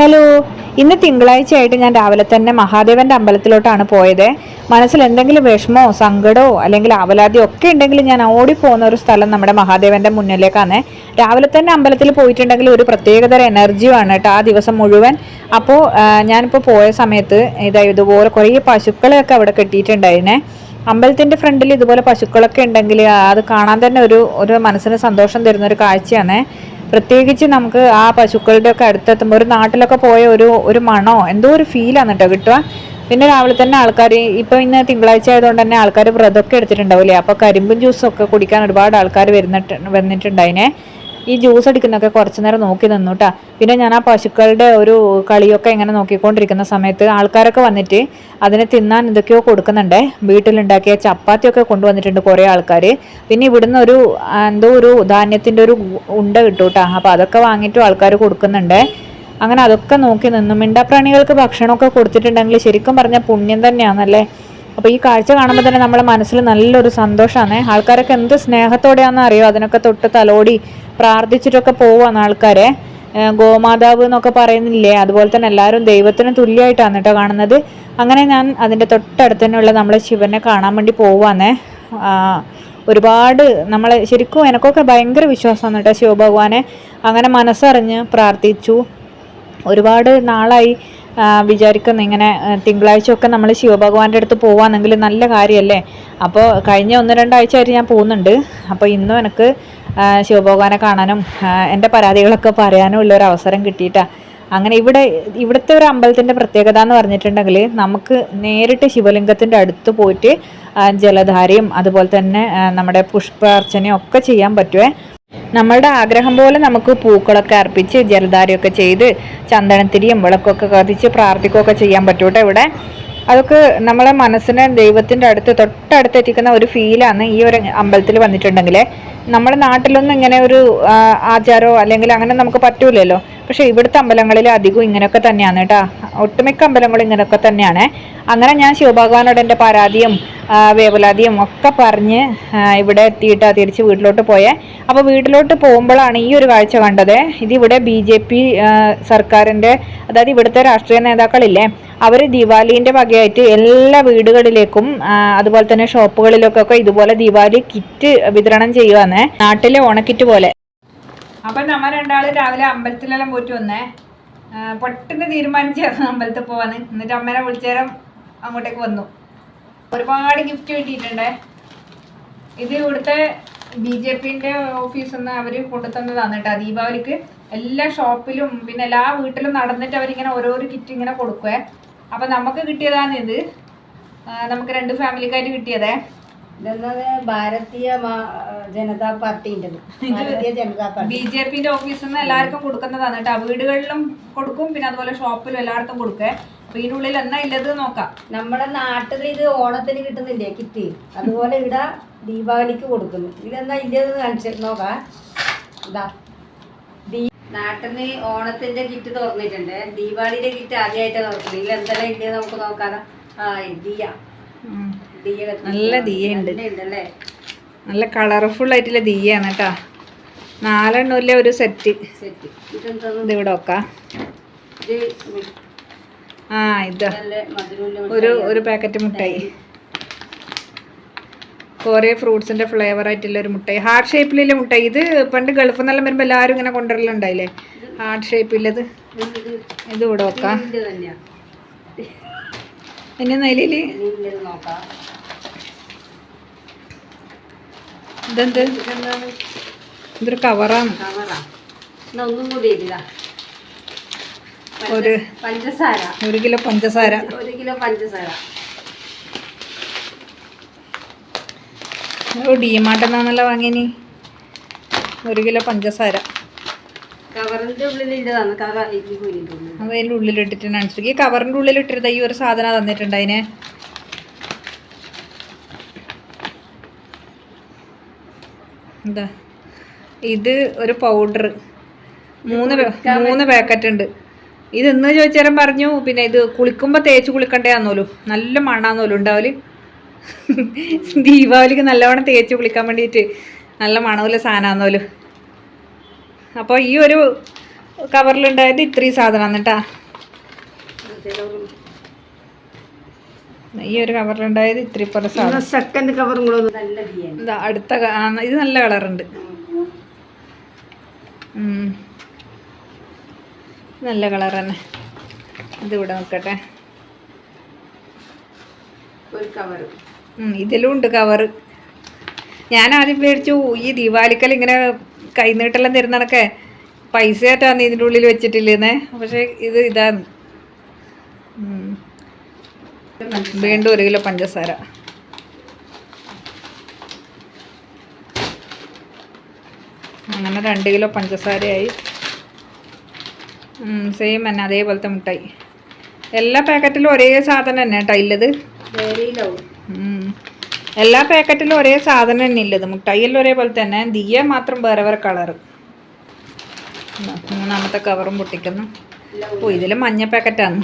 Hello ഇന്ന് തിങ്കളാഴ്ച ആയിട്ട് ഞാൻ രാവിലെ തന്നെ മഹാദേവന്റെ അമ്പലത്തിലോട്ടാണ് പോയത്. മനസ്സിൽ എന്തെങ്കിലും വിഷമോ സങ്കടമോ അല്ലെങ്കിൽ അവലാതിയോ ഒക്കെ ഉണ്ടെങ്കിൽ ഞാൻ ഓടിപ്പോകുന്ന ഒരു സ്ഥലം നമ്മുടെ മഹാദേവന്റെ മുന്നിലേക്കാണ്. രാവിലെ തന്നെ അമ്പലത്തിൽ പോയിട്ടുണ്ടെങ്കിൽ ഒരു പ്രത്യേകതര എനർജിയുമാണ് കേട്ടോ ആ ദിവസം മുഴുവൻ. അപ്പോൾ ഞാനിപ്പോൾ പോയ സമയത്ത് ഇതാ ഇതുപോലെ കുറേ പശുക്കളെയൊക്കെ അവിടെ കെട്ടിയിട്ടുണ്ടായിരുന്നേ. അമ്പലത്തിന്റെ ഫ്രണ്ടിൽ ഇതുപോലെ പശുക്കളൊക്കെ ഉണ്ടെങ്കിൽ അത് കാണാൻ തന്നെ ഒരു ഒരു മനസ്സിന് സന്തോഷം തരുന്ന ഒരു കാഴ്ചയാണ്. പ്രത്യേകിച്ച് നമുക്ക് ആ പശുക്കളുടെ ഒക്കെ അടുത്തെത്തുമ്പോൾ ഒരു നാട്ടിലൊക്കെ പോയ ഒരു ഒരു മണോ എന്തോ ഒരു ഫീലാണ് കേട്ടോ കിട്ടുക. പിന്നെ രാവിലെ തന്നെ ആൾക്കാർ ഇപ്പോൾ ഇന്ന് തിങ്കളാഴ്ച ആയതുകൊണ്ട് തന്നെ ആൾക്കാർ വ്രതമൊക്കെ എടുത്തിട്ടുണ്ടാവില്ലേ? അപ്പോൾ കരിമ്പും ജ്യൂസും ഒക്കെ കുടിക്കാൻ ഒരുപാട് ആൾക്കാർ വരുന്നിട്ട് വന്നിട്ടുണ്ടായിനെ. ഈ ജ്യൂസ് അടിക്കുന്നൊക്കെ കുറച്ച് നേരം നോക്കി നിന്നു പിന്നെ ഞാൻ ആ പശുക്കളുടെ ഒരു കളിയൊക്കെ ഇങ്ങനെ നോക്കിക്കൊണ്ടിരിക്കുന്ന സമയത്ത് ആൾക്കാരൊക്കെ വന്നിട്ട് അതിനെ തിന്നാൻ എന്തൊക്കെയോ കൊടുക്കുന്നുണ്ടേ. വീട്ടിലുണ്ടാക്കിയ ചപ്പാത്തിയൊക്കെ കൊണ്ടുവന്നിട്ടുണ്ട് കുറേ ആൾക്കാർ പിന്നെ ഇവിടുന്ന് ഒരു എന്തോ ഒരു ധാന്യത്തിന്റെ ഒരു ഉണ്ട കേട്ടോ അപ്പോൾ അതൊക്കെ വാങ്ങിയിട്ടും ആൾക്കാർ കൊടുക്കുന്നുണ്ട്. അങ്ങനെ അതൊക്കെ നോക്കി നിന്നു. മിണ്ടാപ്രാണികൾക്ക് ഭക്ഷണമൊക്കെ കൊടുത്തിട്ടുണ്ടെങ്കിൽ ശരിക്കും പറഞ്ഞാൽ പുണ്യം തന്നെയാണല്ലേ? അപ്പോൾ ഈ കാഴ്ച കാണുമ്പോൾ തന്നെ നമ്മുടെ മനസ്സിൽ നല്ലൊരു സന്തോഷമാണ് ആൾക്കാരൊക്കെ എന്ത് സ്നേഹത്തോടെയാണെന്ന് അറിയോ? അതിനൊക്കെ തൊട്ട് തലോടി പ്രാർത്ഥിച്ചിട്ടൊക്കെ പോവാണ് ആൾക്കാരെ. ഗോമാതാവ് എന്നൊക്കെ പറയുന്നില്ലേ? അതുപോലെ തന്നെ എല്ലാവരും ദൈവത്തിന് തുല്യമായിട്ടാണ് കേട്ടോ കാണുന്നത്. അങ്ങനെ ഞാൻ അതിന്റെ തൊട്ടടുത്ത് തന്നെയുള്ള നമ്മളെ ശിവനെ കാണാൻ വേണ്ടി പോവാന്നേ ഒരുപാട് നമ്മളെ ശരിക്കും എനക്കൊക്കെ ഭയങ്കര വിശ്വാസമാണ് കേട്ടോ ശിവഭഗവാനെ. അങ്ങനെ മനസ്സറിഞ്ഞ് പ്രാർത്ഥിച്ചു. ഒരുപാട് നാളായി. വിചാരിക്കുന്നു ഇങ്ങനെ തിങ്കളാഴ്ചയൊക്കെ നമ്മൾ ശിവഭഗവാന്റെ അടുത്ത് പോവാന്നെങ്കിൽ നല്ല കാര്യമല്ലേ അപ്പോൾ കഴിഞ്ഞ ഒന്ന് രണ്ടാഴ്ച ആയിട്ട് ഞാൻ പോകുന്നുണ്ട്. അപ്പോൾ ഇന്നും എനിക്ക് ശിവഭഗവാനെ കാണാനും എന്റെ പരാതികളൊക്കെ പറയാനും ഉള്ള ഒരു അവസരം കിട്ടിയിട്ടാണ് അങ്ങനെ ഇവിടെ ഇവിടുത്തെ ഒരു അമ്പലത്തിന്റെ പ്രത്യേകത എന്ന് പറഞ്ഞിട്ടുണ്ടെങ്കിൽ നമുക്ക് നേരിട്ട് ശിവലിംഗത്തിന്റെ അടുത്ത് പോയിട്ട് ജലധാരയും അതുപോലെ തന്നെ നമ്മുടെ പുഷ്പാർച്ചനയും ഒക്കെ ചെയ്യാൻ പറ്റുമേ നമ്മളുടെ ആഗ്രഹം പോലെ നമുക്ക് പൂക്കളൊക്കെ അർപ്പിച്ച് ജലധാരയൊക്കെ ചെയ്ത് ചന്ദനത്തിരിയും വിളക്കൊക്കെ കത്തിച്ച് പ്രാർത്ഥിക്കുകയൊക്കെ ചെയ്യാൻ പറ്റൂട്ടോ ഇവിടെ? അതൊക്കെ നമ്മളെ മനസ്സിനെ ദൈവത്തിന്റെ അടുത്ത് തൊട്ടടുത്ത് എത്തിക്കുന്ന ഒരു ഫീലാണ് ഈ ഒരു അമ്പലത്തിൽ വന്നിട്ടുണ്ടെങ്കിൽ നമ്മുടെ നാട്ടിലൊന്നും ഇങ്ങനെ ഒരു ആചാരമോ അല്ലെങ്കിൽ അങ്ങനെ നമുക്ക് പറ്റൂലല്ലോ. പക്ഷേ ഇവിടുത്തെ അമ്പലങ്ങളിൽ അധികവും ഇങ്ങനെയൊക്കെ തന്നെയാണ് കേട്ടോ. ഒട്ടുമിക്ക അമ്പലങ്ങളും ഇങ്ങനെയൊക്കെ തന്നെയാണ്. അങ്ങനെ ഞാൻ ശിവഭഗവാനോട് എന്റെ പരാതിയും വേവലാതിയും ഒക്കെ പറഞ്ഞ് ഇവിടെ എത്തിയിട്ട് തിരിച്ച് വീട്ടിലോട്ട് പോയേ. അപ്പോൾ വീട്ടിലോട്ട് പോകുമ്പോഴാണ് ഈ ഒരു കാഴ്ച കണ്ടത്. ഇതിവിടെ ബി ജെ പി സർക്കാരിന്റെ അതായത് ഇവിടുത്തെ രാഷ്ട്രീയ നേതാക്കളില്ലേ അവർ ദിവാലീന്റെ വകയായിട്ട് എല്ലാ വീടുകളിലേക്കും അതുപോലെ തന്നെ ഷോപ്പുകളിലേക്കൊക്കെ ഇതുപോലെ ദിവാലി കിറ്റ് വിതരണം ചെയ്യുവാന്ന് നാട്ടിലെ ഓണക്കിറ്റ് പോലെ. അപ്പം നമ്മൾ രണ്ടാളും രാവിലെ അമ്പലത്തിലെല്ലാം പോയിട്ട് വന്നേ. പെട്ടെന്ന് തീരുമാനിച്ചായിരുന്നു അമ്പലത്തിൽ പോവാന്ന്. എന്നിട്ട് അമ്മേനെ വിളിച്ചേരം അങ്ങോട്ടേക്ക് വന്നു. ഒരുപാട് ഗിഫ്റ്റ് കിട്ടിയിട്ടുണ്ടേ. ഇത് ഇവിടുത്തെ ബി ജെ പിന്റെ ഓഫീസിൽ അവർ കൊണ്ടുതന്നതാണ് കേട്ടോ ദീപാവലിക്ക്. എല്ലാ ഷോപ്പിലും പിന്നെ എല്ലാ വീട്ടിലും നടന്നിട്ട് അവരിങ്ങനെ ഓരോരോ കിറ്റ് ഇങ്ങനെ കൊടുക്കുവേ. അപ്പം നമുക്ക് കിട്ടിയതാണ് ഇത് നമുക്ക് രണ്ട് ഫാമിലിക്കായിട്ട് കിട്ടിയതേ. ഇതെന്നത് Bharatiya Janata പാർട്ടിന്റെ Bharatiya Janata party. B J പിന്റെ ഓഫീസിൽ നിന്ന് എല്ലാവർക്കും കൊടുക്കുന്നതാണ് കേട്ടോ. വീടുകളിലും കൊടുക്കും പിന്നെ അതുപോലെ ഷോപ്പിലും എല്ലാവർക്കും കൊടുക്കേ. അപ്പൊ ഇതിനുള്ളിൽ എന്നാ ഇല്ലത് നോക്കാം. നമ്മുടെ നാട്ടിൽ ഇത് ഓണത്തിന് കിട്ടുന്നില്ലേ കിറ്റ്? അതുപോലെ ഇവിടെ ദീപാവലിക്ക് കൊടുക്കുന്നു. ഇതെന്നാ ഇല്ലത് കാണിച്ചു നോക്കാം. ഇതാ. നാട്ടിൽ നിന്ന് ഓണത്തിന്റെ കിറ്റ് തുറന്നിട്ടുണ്ട്. ദീപാവലിയുടെ കിറ്റ് ആദ്യമായിട്ട് തുറക്കുന്നത്. ഇതിൽ എന്തെല്ലാം ഇല്ലേ നമുക്ക് നോക്കാം. ആ കത്തിച്ച് നല്ല ദിയയുണ്ട്. നല്ല നല്ല കളർഫുൾ ആയിട്ടുള്ള ദീയാണ് കേട്ടോ നാലെണ്ണമില്ല ഒരു സെറ്റ് ഇത് ഇവിടെ വെക്കാം. ആ ഇതാ. നല്ല ഒരു ഒരു പാക്കറ്റ് മുട്ടായി. കുറേ ഫ്രൂട്ട്സിന്റെ ഫ്ലേവർ ആയിട്ടുള്ള ഒരു മുട്ടായി. ഹാർട്ട് ഷേപ്പിലുള്ള മുട്ടായി. ഇത് പണ്ട് ഗൾഫ് നിന്നെല്ലാം വരുമ്പോൾ എല്ലാവരും ഇങ്ങനെ കൊണ്ടുവരലുണ്ടായില്ലേ? ഹാർട്ട് ഷേപ്പില്ലത് ഇത് ഇത് ഇവിടെ വെക്കാം. പിന്നെ നിലയിൽ ഇതെന്ത്? ഇതൊരു കവറാണ്. കവറാ ഒന്നും കൂടി ഒരു പഞ്ചസാര. ഒരു കിലോ പഞ്ചസാര. ഒരു കിലോ പഞ്ചസാര. ഓ ഡിമാട്ടെന്നാന്നല്ലോ വാങ്ങിനി ഒരു കിലോ പഞ്ചസാര. കവറിന്റെ ഉള്ളിൽ ഇട്ടതാണ് കവർ അതിന്റെ ഉള്ളിലിട്ടിട്ട് അനുസരിച്ച് ഈ കവറിന്റെ ഉള്ളിലിട്ടിരുന്ന ഈ ഒരു സാധനം തന്നിട്ടുണ്ട് അതിന്. എന്താ? ഇത് ഒരു പൗഡർ മൂന്ന് പേ- മൂന്ന് പാക്കറ്റ് ഉണ്ട്. ഇത് ഇന്ന് ചോദിച്ചാലും പറഞ്ഞു പിന്നെ ഇത് കുളിക്കുമ്പോൾ തേച്ച് കുളിക്കണ്ടേ ആന്നോലു. നല്ല മണാന്നോലും ഉണ്ടാവൽ. ദീപാവലിക്ക് നല്ലവണ്ണം തേച്ച് കുളിക്കാൻ വേണ്ടിയിട്ട് നല്ല മണമുള്ള സാധനമാന്നോലു അപ്പോൾ ഈ ഒരു കവറിലുണ്ടായത് ഇത്രയും സാധനം കേട്ടാ. ഈ ഒരു കവറിലുണ്ടായത് ഇത്തിരി പോലെ സാധനം. സെക്കൻഡ് കവറും കൂടെ അടുത്ത ഇത് നല്ല കളറുണ്ട്. നല്ല കളർ തന്നെ. ഇതിവിടെ നോക്കട്ടെ. ഒരു കവർ ഇതിലും ഉണ്ട് കവറ് ഞാൻ ആദ്യം മേടിച്ചു ഈ ദീപാവലിക്കൽ ഇങ്ങനെ കൈനീട്ടെല്ലാം തരുന്നതൊക്കെ പൈസ ആയിട്ടാണ് ഇതിന്റെ ഉള്ളിൽ വെച്ചിട്ടില്ലേന്നേ. പക്ഷെ ഇത് ഇതാണ്. വീണ്ടും ഒരു കിലോ പഞ്ചസാര. അങ്ങനെ രണ്ട് കിലോ പഞ്ചസാരയായി. സെയിം തന്നെ അതേപോലത്തെ മിഠായി എല്ലാ പാക്കറ്റിലും ഒരേ സാധനം തന്നെ കേട്ടോ ഇല്ലത്. ഡയറിയിലാവും. എല്ലാ പാക്കറ്റിലും ഒരേ സാധനം തന്നെ ഇല്ലത്. മുട്ടായിയെല്ലാം ഒരേപോലെ തന്നെ. ദിയ മാത്രം വേറെ വേറെ കളറ്. മൂന്നാമത്തെ കവറും പൊട്ടിക്കുന്നു. ഓ ഇതിൽ മഞ്ഞ പാക്കറ്റാണ്.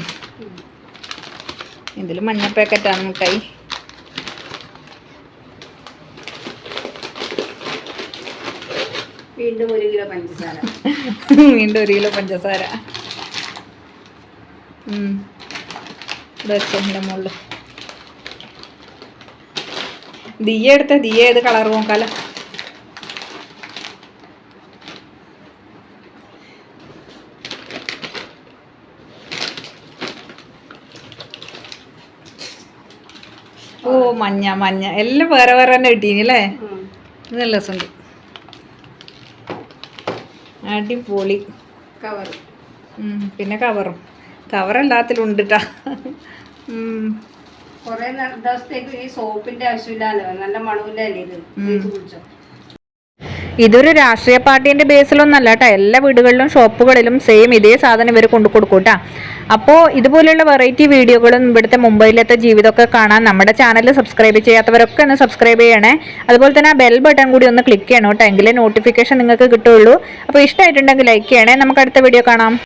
ഇതിൽ മഞ്ഞ പാക്കറ്റാണ് മുട്ടായി. വീണ്ടും ഒരു കിലോ പഞ്ചസാര. വീണ്ടും ഒരു കിലോ പഞ്ചസാര. ഉം. ഇത് വെച്ചോ എന്റെ മുകളിൽ ദിയ എടുത്ത ദിയ ഏത് കളർ നോക്കാലോ? ഓ മഞ്ഞ മഞ്ഞ. എല്ലാം വേറെ വേറെ തന്നെ കിട്ടീനി അല്ലേ? നല്ല രസമുണ്ട്. അടിപൊളി. കവർ പിന്നെ കവറും. കവർ എല്ലാത്തിലും ഉണ്ട് കേട്ടാ കുറെ ദിവസത്തേക്ക് ഈ സോപ്പിന്റെ ആവശ്യമില്ലല്ലോ നല്ല മണമില്ലല്ലേ ഇത്? തേച്ച് ഇതൊരു രാഷ്ട്രീയ പാർട്ടീന്റെ ബേസിലൊന്നല്ല കേട്ടോ എല്ലാ വീടുകളിലും ഷോപ്പുകളിലും സെയിം ഇതേ സാധനം ഇവർ കൊണ്ടു കൊടുക്കും കേട്ടോ അപ്പോൾ ഇതുപോലെയുള്ള വെറൈറ്റി വീഡിയോകളും ഇവിടുത്തെ മുംബൈയിലത്തെ ജീവിതമൊക്കെ കാണാൻ നമ്മുടെ ചാനൽ സബ്സ്ക്രൈബ് ചെയ്യാത്തവരൊക്കെ ഒന്ന് സബ്സ്ക്രൈബ് ചെയ്യണേ. അതുപോലെ തന്നെ ആ ബെൽ ബട്ടൺ കൂടി ഒന്ന് ക്ലിക്ക് ചെയ്യണം കേട്ടോ എങ്കിലേ നോട്ടിഫിക്കേഷൻ നിങ്ങൾക്ക് കിട്ടുള്ളൂ. അപ്പോൾ ഇഷ്ടമായിട്ടുണ്ടെങ്കിൽ ലൈക്ക് ചെയ്യണേ. നമുക്ക് അടുത്ത വീഡിയോ കാണാം.